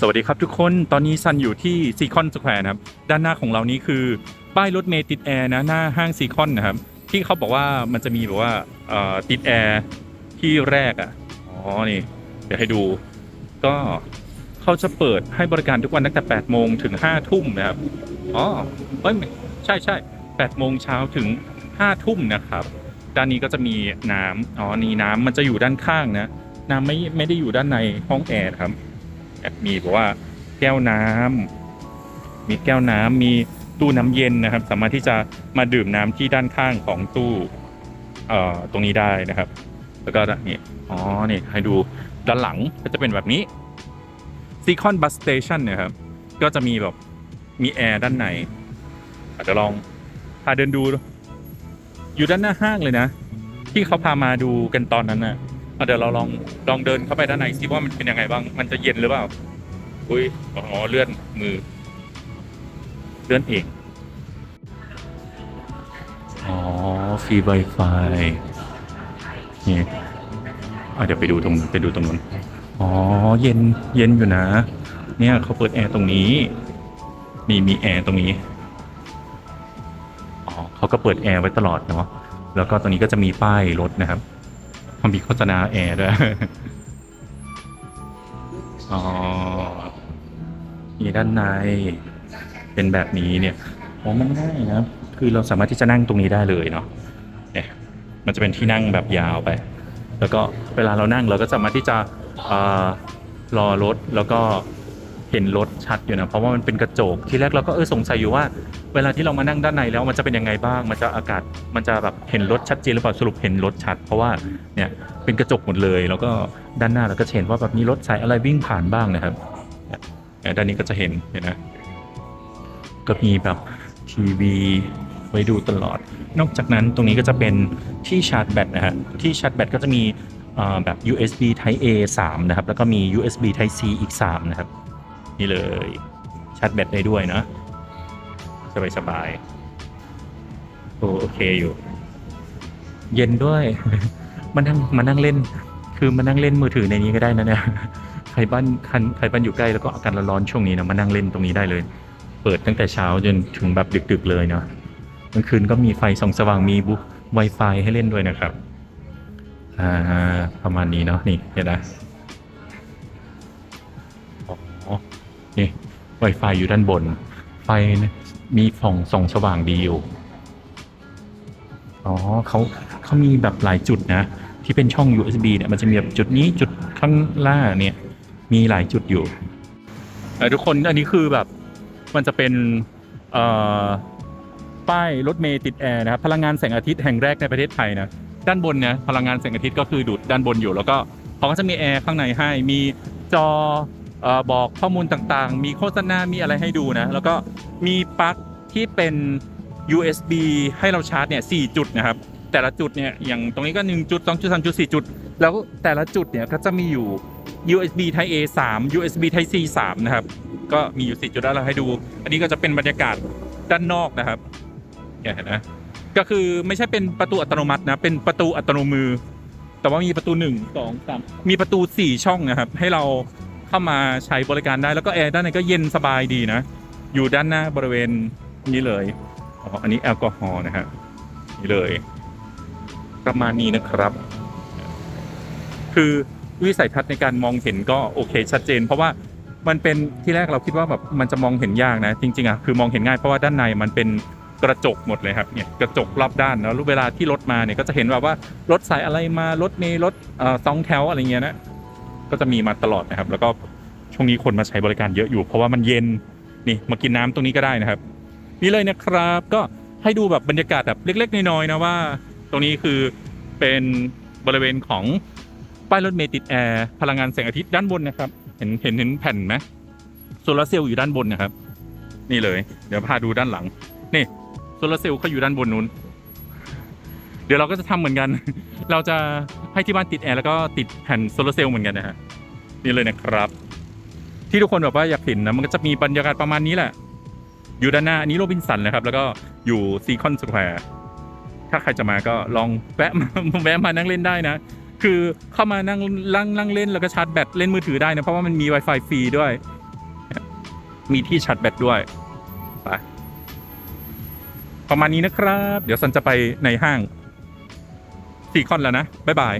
สวัสดีครับทุกคนตอนนี้ซันอยู่ที่ซีคอนสแควร์นะครับ ด้านหน้าของเรานี้คือ ป้ายรถเมล์ติดแอร์นะ หน้าห้างซีคอนนะครับ ที่เขาบอกว่ามันจะมีแบบว่าติดแอร์ที่แรกอะอ๋อนี่ เดี๋ยวให้ดู ก็เขาจะเปิดให้บริการทุกวันตั้งแต่ 8 โมงถึง 5 ทุ่มนะครับอ๋อเอ้ยใช่ใช่8โมงเช้าถึง 5 ทุ่มนะครับ ด้านนี้ก็จะมีน้ำอ๋อนี่น้ำมันจะอยู่ด้านข้างนะ น้ำไม่ไม่ได้อยู่ด้านในห้องแอร์ครับ มีบอกว่าแก้วน้ำมีแก้วน้ำมีตู้น้ำเย็นนะครับ สามารถที่จะมาดื่มน้ำที่ด้านข้างของตู้เอ่อตรงนี้ได้นะครับ แล้วก็นี่อ๋อนี่ให้ดูด้านหลังก็จะเป็นแบบนี้ซีคอนบัสสเตชันเนี่ยครับ ก็จะมีแบบมีแอร์ด้านในอาจจะลองพาเดินดู อยู่ด้านหน้าห้างเลยนะ ที่เขาพามาดูกันตอนนั้นนะอะ เดี๋ยวเราลองลองเดินเข้าไปด้านในซิว่ามันเป็นยังไงบ้าง มันจะเย็นหรือเปล่า อุ้ย อ๋อ เลื่อนมือ เลื่อนเอง อ๋อ ฟรี Wi-Fi นี่เดี๋ยวไปดูตรงไปดูตรงนู้น อ๋อ เย็น เย็นอยู่นะ เนี่ยเขาเปิดแอร์ตรงนี้ มีมีแอร์ตรงนี้ อ๋อเขาก็เปิดแอร์ไว้ตลอดเนาะ แล้วก็ตรงนี้ก็จะมีป้ายรถนะครับ มันมีโฆษณาแอร์ด้วย อ๋อมีด้านใน เป็นแบบนี้เนี่ยโอ้มันง่ายนะ คือเราสามารถที่จะนั่งตรงนี้ได้เลยเนาะ เนี่ย มันจะเป็นที่นั่งแบบยาวไป แล้วก็เวลาเรานั่งเราก็สามารถที่จะรอรถแล้วก็ เห็นรถชัดอยู่นะเพราะว่ามันเป็นกระจกที่แรกเราก็เออสงสัยอยู่ว่า เวลาที่เรามานั่งด้านในแล้วมันจะเป็นยังไงบ้าง มันจะอากาศมันจะแบบเห็นรถชัดเจนหรือเปล่าสรุปเห็นรถชัด เพราะว่าเนี่ยเป็นกระจกหมดเลย แล้วก็ด้านหน้าเราก็เห็นว่าแบบมีรถสายอะไรวิ่งผ่านบ้างนะครับด้านนี้ก็จะเห็นเห็นนะก็มีแบบทีวีไว้ดูตลอด นอกจากนั้นตรงนี้ก็จะเป็นที่ชาร์จแบตนะฮะที่ชาร์จแบตก็จะมีแบบ USB Type A 3 นะครับ แล้วก็มี USB Type C อีก 3 นะครับ นี่เลยชาร์จแบตได้ด้วยเนาะสบายสบายๆโอโอเคอยู่ เย็นด้วยมานั่งมานั่งเล่น คือมานั่งเล่นมือถือในนี้ก็ได้นะเนี่ยใครบ้านคันใครบ้านอยู่ใกล้แล้วก็อากาศร้อนๆช่วงนี้นะมานั่งเล่นตรงนี้ได้เลย เปิดตั้งแต่เช้าจนถึงแบบดึก ๆ เลยเนาะกลางคืนก็มีไฟส่องสว่างมีบุ Wi-Fi ให้เล่นด้วยนะครับ อ่า ประมาณนี้เนาะนี่เห็นไหม นี่ Wi-Fi อยู่ด้านบน ไฟนะมีส่องส่องสว่างดีอยู่ อ๋อเขาเขามีแบบหลายจุดนะ ที่เป็นช่อง USB เนี่ยมันจะมีแบบจุดนี้จุดข้างล่างเนี่ย มีหลายจุดอยู่แต่ทุกคนอันนี้คือแบบมันจะเป็นป้ายรถเมล์ติดแอร์นะครับพลังงานแสงอาทิตย์แห่งแรกในประเทศไทยนะด้านบนเนี่ยพลังงานแสงอาทิตย์ก็คือดูดด้านบนอยู่ แล้วก็เขาก็จะมีแอร์ข้างในให้มีจอ บอกข้อมูลต่างๆ มีโฆษณา มีอะไรให้ดูนะ แล้วก็มีปลั๊กที่เป็น USB ให้เราชาร์จเนี่ย4จุดนะครับ แต่ละจุดเนี่ย อย่างตรงนี้ก็ 1 จุด 2 จุด 3 จุด 4 จุด แล้วแต่ละจุดเนี่ยก็จะมีอยู่ USB Type A 3 USB Type C 3นะครับ ก็มีอยู่ 4 จุดแล้วเราให้ดู อันนี้ก็จะเป็นบรรยากาศด้านนอกนะครับเนี่ยเห็นไหมก็คือไม่ใช่เป็นประตูอัตโนมัตินะ เป็นประตูอัตโนมือ แต่ว่ามีประตู 1 2 3 มีประตู 4 ช่องนะครับ ให้เรา เข้ามาใช้บริการได้แล้วก็แอร์ด้านในก็เย็นสบายดีนะ อยู่ด้านหน้าบริเวณนี้เลยอ๋ออันนี้แอลกอฮอล์นะฮะนี่เลย ประมาณนี้นะครับ คือวิสัยทัศน์ในการมองเห็นก็โอเค ชัดเจน เพราะว่ามันเป็นที่แรกเราคิดว่าแบบมันจะมองเห็นยากนะ จริงๆอะคือมองเห็นง่ายเพราะว่าด้านในมันเป็นกระจกหมดเลยครับเนี่ยกระจกรอบด้านแล้วเวลาที่รถมาเนี่ยก็จะเห็นแบบว่ารถสายอะไรมารถเมล์รถเอ่อสองแถวอะไรเงี้ยนะ ก็จะมีมาตลอดนะครับ แล้วก็ช่วงนี้คนมาใช้บริการเยอะอยู่ เพราะว่ามันเย็นนี่มากินน้ำตรงนี้ก็ได้นะครับ นี่เลยนะครับก็ให้ดูแบบบรรยากาศแบบเล็ก ๆ น้อยๆนะว่า ตรงนี้คือเป็นบริเวณของป้ายรถเมล์ติดแอร์พลังงานแสงอาทิตย์ด้านบนนะครับ เห็นเห็นเห็นแผ่นไหมโซลาร์เซลล์อยู่ด้านบนนะครับ นี่เลย เดี๋ยวพาดูด้านหลัง นี่โซลาร์เซลล์เขาอยู่ด้านบนนู้น เดี๋ยวเราก็จะทำเหมือนกัน เราจะให้ที่บ้านติดแอร์แล้วก็ติดแผ่นโซลาร์เซลล์เหมือนกันนะฮะนี่เลยนะครับ ที่ทุกคนแบบว่าอยากเห็นนะมันก็จะมีบรรยากาศประมาณนี้แหละ อยู่ด้านหน้าอันนี้โรบินสันนะครับ แล้วก็อยู่ซีคอนสแควร์ถ้าใครจะมาก็ลองแวะมาแวะมานั่งเล่นได้นะ คือเข้ามานั่งนั่งนั่งเล่นแล้วก็ชาร์จแบตเล่นมือถือได้นะเพราะว่ามันมี Wi-Fi ฟรีด้วย มีที่ชาร์จแบตด้วยไปประมาณนี้นะครับ เดี๋ยวสันจะไปในห้าง สี่คอนแล้วนะ บ๊ายบาย